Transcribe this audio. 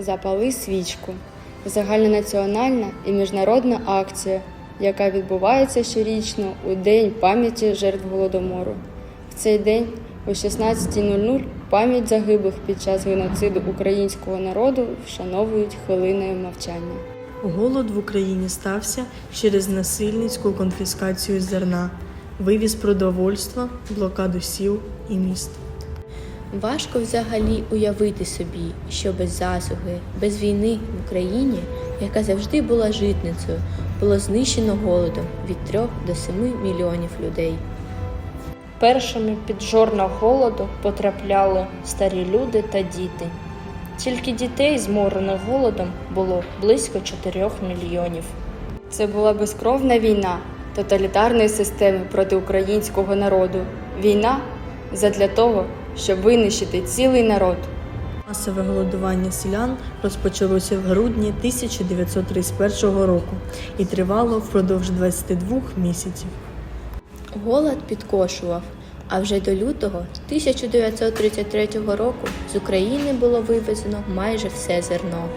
Запали свічку загальнонаціональна і міжнародна акція, яка відбувається щорічно у День пам'яті жертв голодомору. В цей день о 16.00 пам'ять загиблих під час геноциду українського народу вшановують хвилиною мовчання. Голод в Україні стався через насильницьку конфіскацію зерна, вивіз продовольства, блокаду сіл і міст. Важко взагалі уявити собі, що без засуги, без війни в Україні, яка завжди була житницею, було знищено голодом від 3 до 7 мільйонів людей. Першими під жорна голоду потрапляли старі люди та діти. Тільки дітей, зморених голодом, було близько 4 мільйонів. Це була безкровна війна тоталітарної системи проти українського народу. Війна задля того, щоб винищити цілий народ. Масове голодування селян розпочалося в грудні 1931 року і тривало впродовж 22 місяців. Голод підкошував, а вже до лютого 1933 року з України було вивезено майже все зерно.